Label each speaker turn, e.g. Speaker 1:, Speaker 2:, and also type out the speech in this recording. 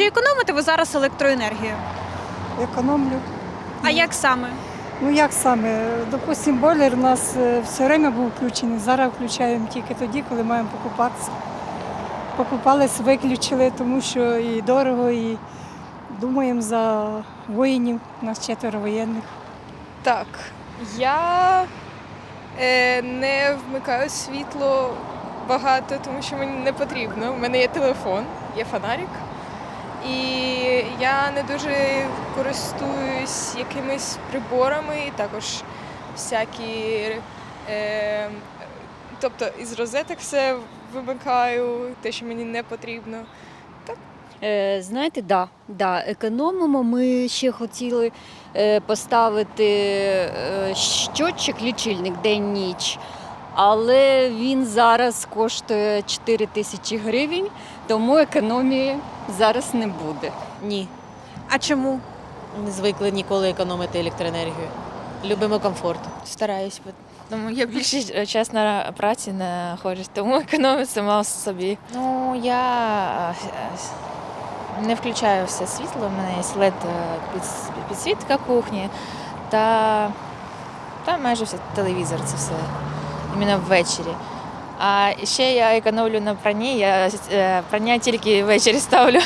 Speaker 1: Чи економите ви зараз електроенергію?
Speaker 2: Економлю.
Speaker 1: А як саме?
Speaker 2: Ну як саме? Допустим, бойлер у нас е, все время був включений. Зараз включаємо тільки тоді, коли маємо покупатися. Покупались, виключили, тому що і дорого, і думаємо за воїнів. У нас четверо воєнних.
Speaker 3: Так, я е, не вмикаю світло багато, тому що мені не потрібно. У мене є телефон, є фонарик. І я не дуже користуюсь якимись приборами, і також всякі. Е, тобто із розеток все вимикаю, те, що мені не потрібно.
Speaker 4: Е, знаєте, да, да, економимо. Ми ще хотіли е, поставити е, щотчик, лічильник день-ніч, але він зараз коштує 4 тисячі гривень, тому економії зараз не буде.
Speaker 5: Ні,
Speaker 1: А чому?
Speaker 5: не звикли ніколи економити електроенергію. Любимо комфорт.
Speaker 6: Стараюсь, тому я більше час на праці знаходжусь, тому економію сама собі. Ну, я е, не включаю все світло, у мене є під- підсвітка кухні та, та майже все телевізор, це все іменно ввечері. А ще я економлю на прані, я е, прання тільки ввечері ставлю.